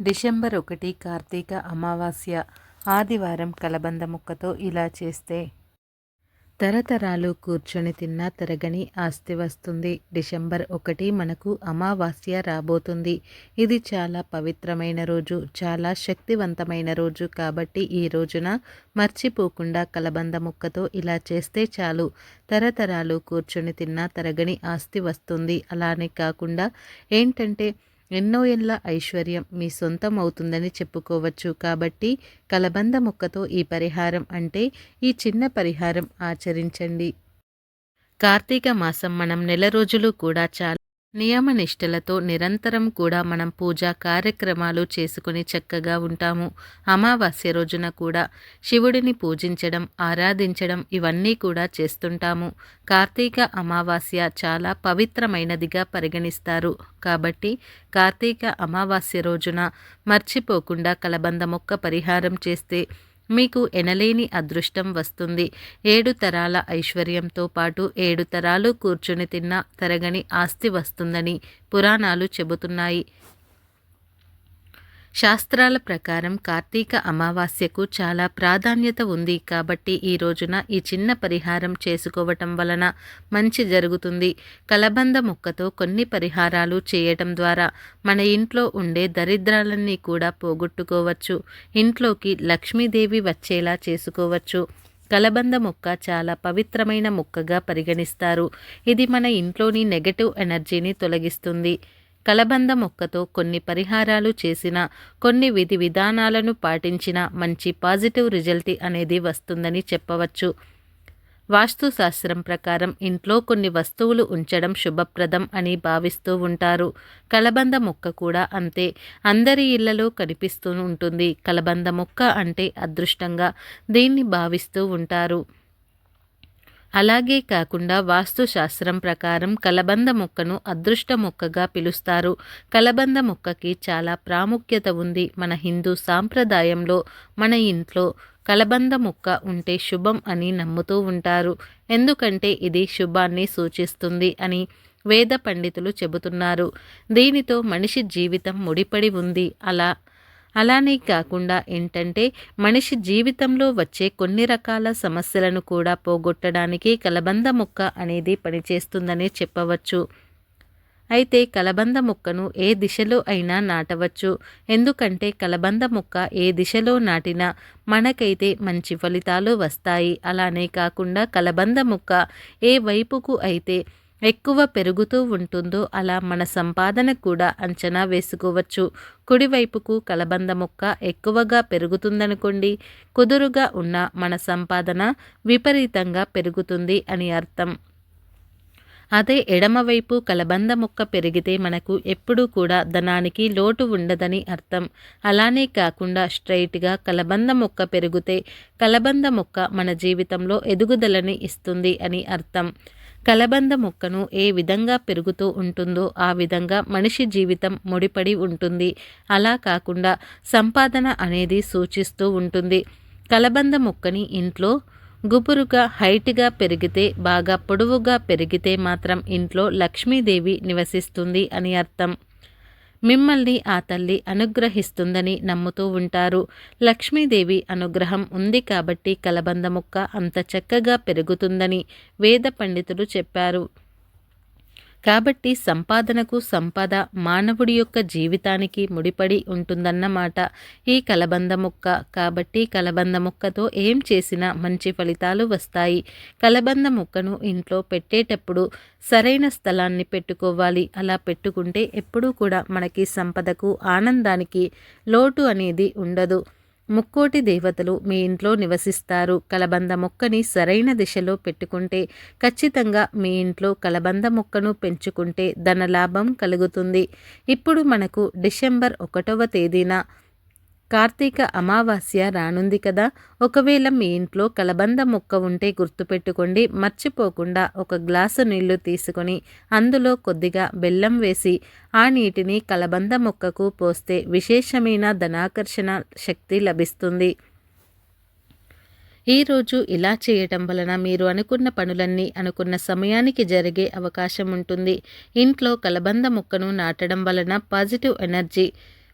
December ఒకటి కార్తీక అమావాస్య ఆదివారం కలబంద ముక్కతో ఇలా చేస్తే. తరతరాలు కూర్చొని తిన్నా తరగని ఆస్తి వస్తుంది. డిసెంబర్ ఒకటి మనకు అమావాస్య రాబోతుంది. ఇది చాలా పవిత్రమైన రోజు చాలా శక్తివంతమైన రోజు కాబట్టి ఈ రోజున మర్చిపోకుండా కలబంద ముక్కతో ఇలా చేస్తే చాలు. తరతరాలు కూర్చొని తిన్నా తరగని ఆస్తి వస్తుంది. అలానే కాకుండా ఏంటంటే ఎన్నో ఏళ్ళ ఐశ్వర్యం మీ సొంతం అవుతుందని చెప్పుకోవచ్చు. కాబట్టి కలబంద ముక్కతో ఈ పరిహారం అంటే ఈ చిన్న పరిహారం ఆచరించండి. కార్తీక మాసం మనం నెల రోజులు కూడా చాలా నియమనిష్టలతో నిరంతరం కూడా మనం పూజా కార్యక్రమాలు చేసుకుని చక్కగా ఉంటాము. అమావాస్య రోజున కూడా శివుడిని పూజించడం ఆరాధించడం ఇవన్నీ కూడా చేస్తుంటాము. కార్తీక అమావాస్య చాలా పవిత్రమైనదిగా పరిగణిస్తారు. కాబట్టి కార్తీక అమావాస్య రోజున మర్చిపోకుండా కలబంద మొక్క పరిహారం చేస్తే మీకు ఎనలేని అదృష్టం వస్తుంది. ఏడు తరాల ఐశ్వర్యంతో పాటు ఏడు తరాలు కూర్చుని తిన్న తరగని ఆస్తి వస్తుందని పురాణాలు చెబుతున్నాయి. శాస్త్రాల ప్రకారం కార్తీక అమావాస్యకు చాలా ప్రాధాన్యత ఉంది కాబట్టి ఈ రోజున ఈ చిన్న పరిహారం చేసుకోవటం వలన మంచి జరుగుతుంది. కలబంద ముక్కతో కొన్ని పరిహారాలు చేయటం ద్వారా మన ఇంట్లో ఉండే దరిద్రాలన్నీ కూడా పోగొట్టుకోవచ్చు. ఇంట్లోకి లక్ష్మీదేవి వచ్చేలా చేసుకోవచ్చు. కలబంద మొక్క చాలా పవిత్రమైన మొక్కగా పరిగణిస్తారు. ఇది మన ఇంట్లోని నెగటివ్ ఎనర్జీని తొలగిస్తుంది. కలబంద మొక్కతో కొన్ని పరిహారాలు చేసిన కొన్ని విధి విధానాలను పాటించిన మంచి పాజిటివ్ రిజల్ట్ అనేది వస్తుందని చెప్పవచ్చు. వాస్తుశాస్త్రం ప్రకారం ఇంట్లో కొన్ని వస్తువులు ఉంచడం శుభప్రదం అని భావిస్తూ ఉంటారు. కలబంద మొక్క కూడా అంతే. అందరి ఇళ్ళలో కనిపిస్తూ ఉంటుంది. కలబంద మొక్క అంటే అదృష్టంగా దీన్ని భావిస్తూ ఉంటారు. అలాగే కాకుండా వాస్తుశాస్త్రం ప్రకారం కలబంద మొక్కను అదృష్ట మొక్కగా పిలుస్తారు. కలబంద మొక్కకి చాలా ప్రాముఖ్యత ఉంది. మన హిందూ సాంప్రదాయంలో మన ఇంట్లో కలబంద మొక్క ఉంటే శుభం అని నమ్ముతూ ఉంటారు. ఎందుకంటే ఇది శుభాన్ని సూచిస్తుంది అని వేద పండితులు చెబుతున్నారు. దీనితో మనిషి జీవితం ముడిపడి ఉంది. అలా అలానే కాకుండా ఏంటంటే మనిషి జీవితంలో వచ్చే కొన్ని రకాల సమస్యలను కూడా పోగొట్టడానికి కలబంద మొక్క అనేది పనిచేస్తుందని చెప్పవచ్చు. అయితే కలబంద మొక్కను ఏ దిశలో అయినా నాటవచ్చు. ఎందుకంటే కలబంద మొక్క ఏ దిశలో నాటినా మనకైతే మంచి ఫలితాలు వస్తాయి. అలానే కాకుండా కలబంద మొక్క ఏ వైపుకు అయితే ఎక్కువ పెరుగుతూ ఉంటుందో అలా మన సంపాదన కూడా అంచనా వేసుకోవచ్చు. కుడివైపుకు కలబంద మొక్క ఎక్కువగా పెరుగుతుందనుకోండి కుదురుగా ఉన్న మన సంపాదన విపరీతంగా పెరుగుతుంది అని అర్థం. అదే ఎడమవైపు కలబంద మొక్క పెరిగితే మనకు ఎప్పుడూ కూడా ధనానికి లోటు ఉండదని అర్థం. అలానే కాకుండా స్ట్రైట్గా కలబంద మొక్క పెరిగితే కలబంద మొక్క మన జీవితంలో ఎదుగుదలని ఇస్తుంది అని అర్థం. కలబంద మొక్కను ఏ విధంగా పెరుగుతూ ఉంటుందో ఆ విధంగా మనిషి జీవితం ముడిపడి ఉంటుంది. అలా కాకుండా సంపాదన అనేది సూచిస్తూ ఉంటుంది. కలబంద మొక్కని ఇంట్లో గుబురుగా హైట్గా పెరిగితే బాగా పొడవుగా పెరిగితే మాత్రం ఇంట్లో లక్ష్మీదేవి నివసిస్తుంది అని అర్థం. మిమ్మల్ని ఆ తల్లి అనుగ్రహిస్తుందని నమ్ముతూ ఉంటారు. లక్ష్మీదేవి అనుగ్రహం ఉంది కాబట్టి కలబంద ముక్క అంత చక్కగా పెరుగుతుందని వేద పండితులు చెప్పారు. కాబట్టి సంపాదనకు సంపద మానవుడి యొక్క జీవితానికి ముడిపడి ఉంటుందన్నమాట ఈ కలబంద ముక్క కాబట్టి కలబంద ముక్కతో ఏం చేసినా మంచి ఫలితాలు వస్తాయి. కలబంద మొక్కను ఇంట్లో పెట్టేటప్పుడు సరైన స్థలాన్ని పెట్టుకోవాలి. అలా పెట్టుకుంటే ఎప్పుడూ కూడా మనకి సంపదకు ఆనందానికి లోటు అనేది ఉండదు. ముక్కోటి దేవతలు మీ ఇంట్లో నివసిస్తారు. కలబంద మొక్కని సరైన దిశలో పెట్టుకుంటే ఖచ్చితంగా మీ ఇంట్లో కలబంద మొక్కను పెంచుకుంటే ధనలాభం కలుగుతుంది. ఇప్పుడు మనకు డిసెంబర్ ఒకటవ తేదీన కార్తీక అమావాస్య రానుంది కదా. ఒకవేళ మీ ఇంట్లో కలబంద మొక్క ఉంటే గుర్తుపెట్టుకోండి. మర్చిపోకుండా ఒక గ్లాసు నీళ్ళు తీసుకొని అందులో కొద్దిగా బెల్లం వేసి ఆ నీటిని కలబంద మొక్కకు పోస్తే విశేషమైన ధనాకర్షణ శక్తి లభిస్తుంది. ఈరోజు ఇలా చేయటం వలన మీరు అనుకున్న పనులన్నీ అనుకున్న సమయానికి జరిగే అవకాశం ఉంటుంది. ఇంట్లో కలబంద మొక్కను నాటడం వలన పాజిటివ్ ఎనర్జీ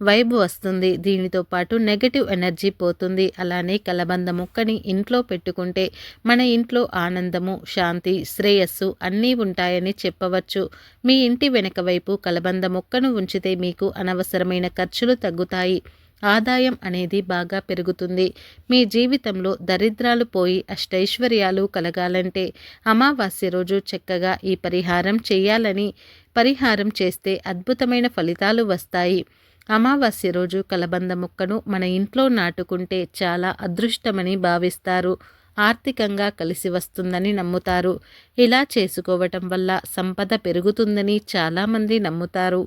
వైబ్ వస్తుంది. దీనితో పాటు నెగటివ్ ఎనర్జీ పోతుంది. అలానే కలబంద మొక్కని ఇంట్లో పెట్టుకుంటే మన ఇంట్లో ఆనందము శాంతి శ్రేయస్సు అన్నీ ఉంటాయని చెప్పవచ్చు. మీ ఇంటి వెనక వైపు కలబంద మొక్కను ఉంచితే మీకు అనవసరమైన ఖర్చులు తగ్గుతాయి. ఆదాయం అనేది బాగా పెరుగుతుంది. మీ జీవితంలో దరిద్రాలు పోయి అష్టైశ్వర్యాలు కలగాలంటే అమావాస్య రోజు చక్కగా ఈ పరిహారం చేయాలని పరిహారం చేస్తే అద్భుతమైన ఫలితాలు వస్తాయి. అమావాస్య రోజు కలబంద ముక్కను మన ఇంట్లో నాటుకుంటే చాలా అదృష్టమని భావిస్తారు. ఆర్థికంగా కలిసి వస్తుందని నమ్ముతారు. ఇలా చేసుకోవటం వల్ల సంపద పెరుగుతుందని చాలామంది నమ్ముతారు.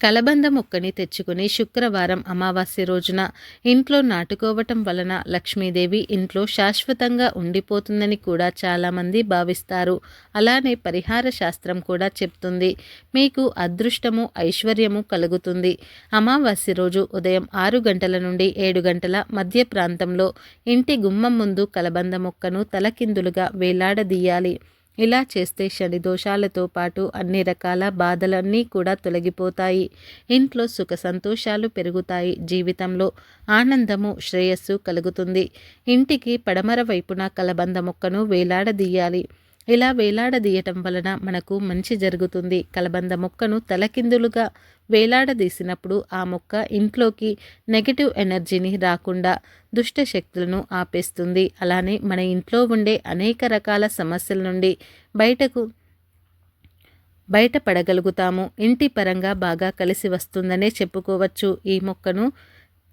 కలబంద మొక్కని తెచ్చుకుని శుక్రవారం అమావాస్య రోజున ఇంట్లో నాటుకోవటం వలన లక్ష్మీదేవి ఇంట్లో శాశ్వతంగా ఉండిపోతుందని కూడా చాలామంది భావిస్తారు. అలానే పరిహార శాస్త్రం కూడా చెప్తుంది. మీకు అదృష్టము ఐశ్వర్యము కలుగుతుంది. అమావాస్య రోజు ఉదయం ఆరు గంటల నుండి ఏడు గంటల మధ్య ప్రాంతంలో ఇంటి గుమ్మం ముందు కలబంద మొక్కను తలకిందులుగా వేలాడదీయాలి. ఇలా చేస్తే శని దోషాలతో పాటు అన్ని రకాల బాధలన్నీ కూడా తొలగిపోతాయి. ఇంట్లో సుఖ సంతోషాలు పెరుగుతాయి. జీవితంలో ఆనందము శ్రేయస్సు కలుగుతుంది. ఇంటికి పడమర వైపున కలబంద మొక్కను వేలాడదీయాలి. ఇలా వేలాడదీయటం వలన మనకు మంచి జరుగుతుంది. కలబంద మొక్కను తలకిందులుగా వేలాడదీసినప్పుడు ఆ మొక్క ఇంట్లోకి నెగటివ్ ఎనర్జీని రాకుండా దుష్ట శక్తులను ఆపేస్తుంది. అలానే మన ఇంట్లో ఉండే అనేక రకాల సమస్యల నుండి బయటకు బయటపడగలుగుతాము. ఇంటి పరంగా బాగా కలిసి వస్తుందనే చెప్పుకోవచ్చు. ఈ మొక్కను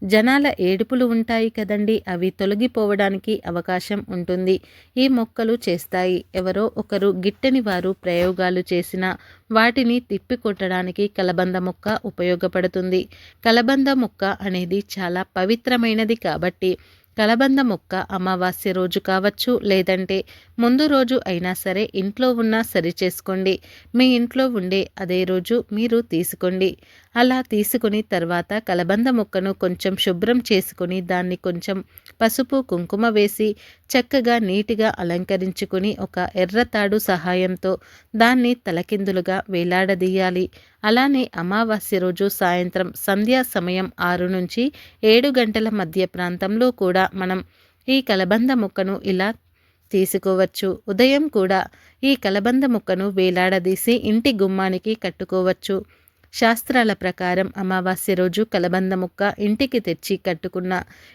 జనాల ఏడుపులు ఉంటాయి కదండి అవి తొలగిపోవడానికి అవకాశం ఉంటుంది. ఈ మొక్కలు చేస్తాయి. ఎవరో ఒకరు గిట్టని వారు ప్రయోగాలు చేసిన వాటిని తిప్పికొట్టడానికి కలబంద మొక్క ఉపయోగపడుతుంది. కలబంద మొక్క అనేది చాలా పవిత్రమైనది కాబట్టి కలబంద మొక్క అమావాస్య రోజు కావచ్చు లేదంటే ముందు రోజు అయినా సరే ఇంట్లో ఉన్నా సరి చేసుకోండి. మీ ఇంట్లో ఉండే అదే రోజు మీరు తీసుకోండి. అలా తీసుకుని తర్వాత కలబంద మొక్కను కొంచెం శుభ్రం చేసుకుని దాన్ని కొంచెం పసుపు కుంకుమ వేసి చక్కగా నీటిగా అలంకరించుకుని ఒక ఎర్రతాడు సహాయంతో దాన్ని తలకిందులుగా వేలాడదీయాలి. అలానే అమావాస్య రోజు సాయంత్రం సంధ్యా సమయం ఆరు నుంచి ఏడు గంటల మధ్య ప్రాంతంలో కూడా మనం ఈ కలబంద ముక్కను ఇలా తీసుకోవచ్చు. ఉదయం కూడా ఈ కలబంద ముక్కను వేలాడదీసి ఇంటి గుమ్మానికి కట్టుకోవచ్చు. శాస్త్రాల ప్రకారం అమావాస్య రోజు కలబంద ముక్క ఇంటికి తెచ్చి కట్టుకున్న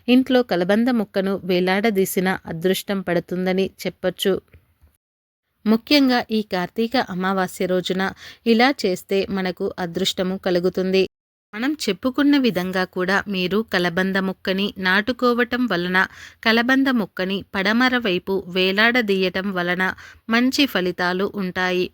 ఇంట్లో కలబంద ముక్కను వేలాడదీసిన అదృష్టం పడుతుందని చెప్పొచ్చు. ముఖ్యంగా ఈ కార్తీక అమావాస్య రోజున ఇలా చేస్తే మనకు అదృష్టము కలుగుతుంది. మనం చెప్పుకున్న విధంగా కూడా మీరు కలబంద ముక్కని నాటుకోవటం వలన కలబంద ముక్కని పడమర వైపు వేలాడదీయటం వలన మంచి ఫలితాలు ఉంటాయి.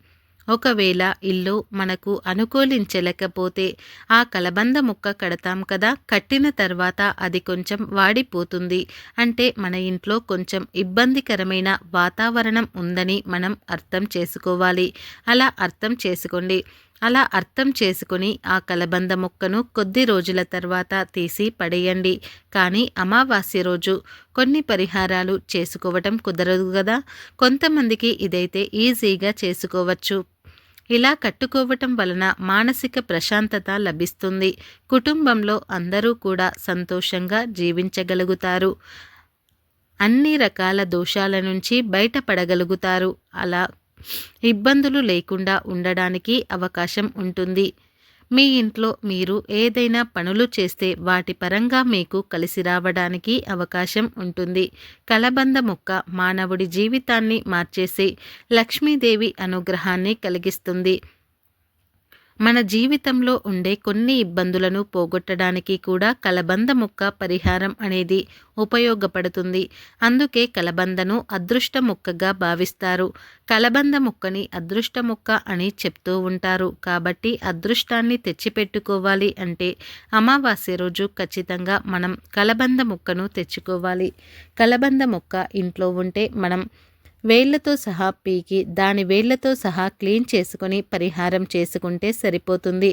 ఒకవేళ ఇల్లు మనకు అనుకూలించలేకపోతే ఆ కలబంద ముక్క కడతాం కదా కట్టిన తర్వాత అది కొంచెం వాడిపోతుంది. అంటే మన ఇంట్లో కొంచెం ఇబ్బందికరమైన వాతావరణం ఉందని మనం అర్థం చేసుకోవాలి. అలా అర్థం చేసుకోండి. అలా అర్థం చేసుకుని ఆ కలబంద మొక్కను కొద్ది రోజుల తర్వాత తీసి పడేయండి. కానీ అమావాస్య రోజు కొన్ని పరిహారాలు చేసుకోవటం కుదరదు కదా. కొంతమందికి ఇదైతే ఈజీగా చేసుకోవచ్చు. ఇలా కట్టుకోవటం వలన మానసిక ప్రశాంతత లభిస్తుంది. కుటుంబంలో అందరూ కూడా సంతోషంగా జీవించగలుగుతారు. అన్ని రకాల దోషాల నుంచి బయటపడగలుగుతారు. అలా ఇబ్బందులు లేకుండా ఉండడానికి అవకాశం ఉంటుంది. మీ ఇంట్లో మీరు ఏదైనా పనులు చేస్తే వాటి పరంగా మీకు కలిసి రావడానికి అవకాశం ఉంటుంది. కలబంద మొక్క మానవుడి జీవితాన్ని మార్చేసి లక్ష్మీదేవి అనుగ్రహాన్ని కలిగిస్తుంది. మన జీవితంలో ఉండే కొన్ని ఇబ్బందులను పోగొట్టడానికి కూడా కలబంద ముక్క పరిహారం అనేది ఉపయోగపడుతుంది. అందుకే కలబందను అదృష్ట ముక్కగా భావిస్తారు. కలబంద ముక్కని అదృష్ట ముక్క అని చెప్తూ ఉంటారు. కాబట్టి అదృష్టాన్ని తెచ్చిపెట్టుకోవాలి అంటే అమావాస్య రోజు ఖచ్చితంగా మనం కలబంద ముక్కను తెచ్చుకోవాలి. కలబంద మొక్క ఇంట్లో ఉంటే మనం వేళ్ళతో సహా పీకి దాని వేళ్ళతో సహా క్లీన్ చేసుకొని పరిహారం చేసుకుంటే సరిపోతుంది.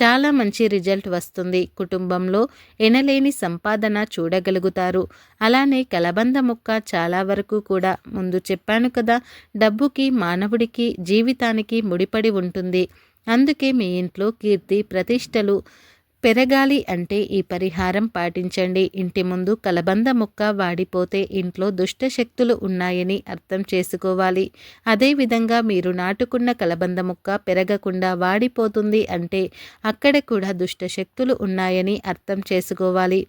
చాలా మంచి రిజల్ట్ వస్తుంది. కుటుంబంలో ఎనలేని సంపాదన చూడగలుగుతారు. అలానే కలబంద ముక్క చాలా వరకు కూడా ముందు చెప్పాను కదా డబ్బుకి మానవుడికి జీవితానికి ముడిపడి ఉంటుంది. అందుకే మీ ఇంట్లో కీర్తి ప్రతిష్టలు పెరగాలి అంటే ఈ పరిహారం పాటించండి. ఇంటి ముందు కలబంద ముక్క వాడిపోతే ఇంట్లో దుష్ట శక్తులు ఉన్నాయని అర్థం చేసుకోవాలి. అదేవిధంగా మీరు నాటుకున్న కలబంద ముక్క పెరగకుండా వాడిపోతుంది అంటే అక్కడ కూడా దుష్ట శక్తులు ఉన్నాయని అర్థం చేసుకోవాలి.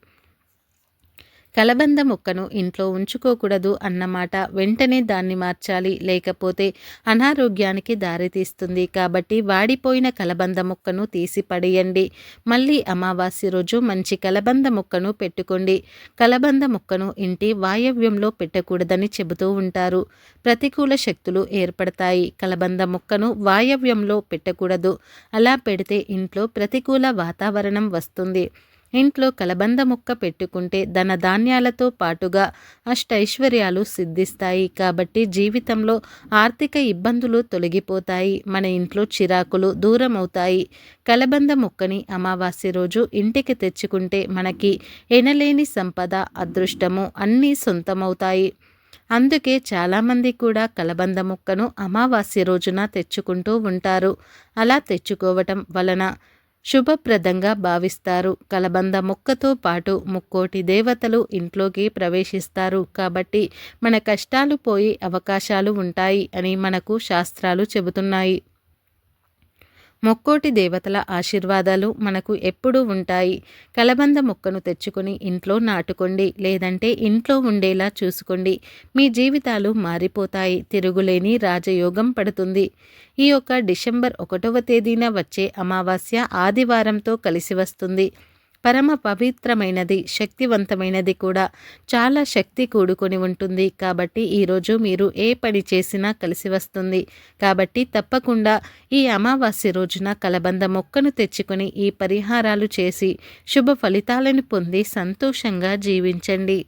కలబంద మొక్కను ఇంట్లో ఉంచుకోకూడదు అన్నమాట వెంటనే దాన్ని మార్చాలి. లేకపోతే అనారోగ్యానికి దారితీస్తుంది. కాబట్టి వాడిపోయిన కలబంద మొక్కను తీసి పడేయండి. మళ్ళీ అమావాస్య రోజు మంచి కలబంద మొక్కను పెట్టుకోండి. కలబంద మొక్కను ఇంటి వాయవ్యంలో పెట్టకూడదని చెబుతూ ఉంటారు. ప్రతికూల శక్తులు ఏర్పడతాయి. కలబంద మొక్కను వాయవ్యంలో పెట్టకూడదు. అలా పెడితే ఇంట్లో ప్రతికూల వాతావరణం వస్తుంది. ఇంట్లో కలబంద ముక్క పెట్టుకుంటే ధన ధాన్యాలతో పాటుగా అష్టైశ్వర్యాలు సిద్ధిస్తాయి. కాబట్టి జీవితంలో ఆర్థిక ఇబ్బందులు తొలగిపోతాయి. మన ఇంట్లో చిరాకులు దూరం అవుతాయి కలబంద ముక్కని అమావాస్య రోజు ఇంటికి తెచ్చుకుంటే మనకి ఎనలేని సంపద అదృష్టము అన్నీ సొంతమవుతాయి. అందుకే చాలామంది కూడా కలబంద ముక్కను అమావాస్య రోజున తెచ్చుకుంటూ ఉంటారు. అలా తెచ్చుకోవటం వలన శుభప్రదంగా భావిస్తారు. కలబంద మొక్కతో పాటు ముక్కోటి దేవతలు ఇంట్లోకి ప్రవేశిస్తారు. కాబట్టి మన కష్టాలు పోయి అవకాశాలు ఉంటాయి అని మనకు శాస్త్రాలు చెబుతున్నాయి. మొక్కోటి దేవతల ఆశీర్వాదాలు మనకు ఎప్పుడూ ఉంటాయి. కలబంద మొక్కను తెచ్చుకొని ఇంట్లో నాటుకోండి. లేదంటే ఇంట్లో ఉండేలా చూసుకోండి. మీ జీవితాలు మారిపోతాయి. తిరుగులేని రాజయోగం పడుతుంది. ఈ యొక్క డిసెంబర్ ఒకటవ తేదీన వచ్చే అమావాస్య ఆదివారంతో కలిసి వస్తుంది. పరమ పవిత్రమైనది శక్తివంతమైనది కూడా. చాలా శక్తి కూడుకొని ఉంటుంది. కాబట్టి ఈరోజు మీరు ఏ పని చేసినా కలిసి వస్తుంది. కాబట్టి తప్పకుండా ఈ అమావాస్య రోజున కలబంద మొక్కను తెచ్చుకొని ఈ పరిహారాలు చేసి శుభ ఫలితాలను పొంది సంతోషంగా జీవించండి.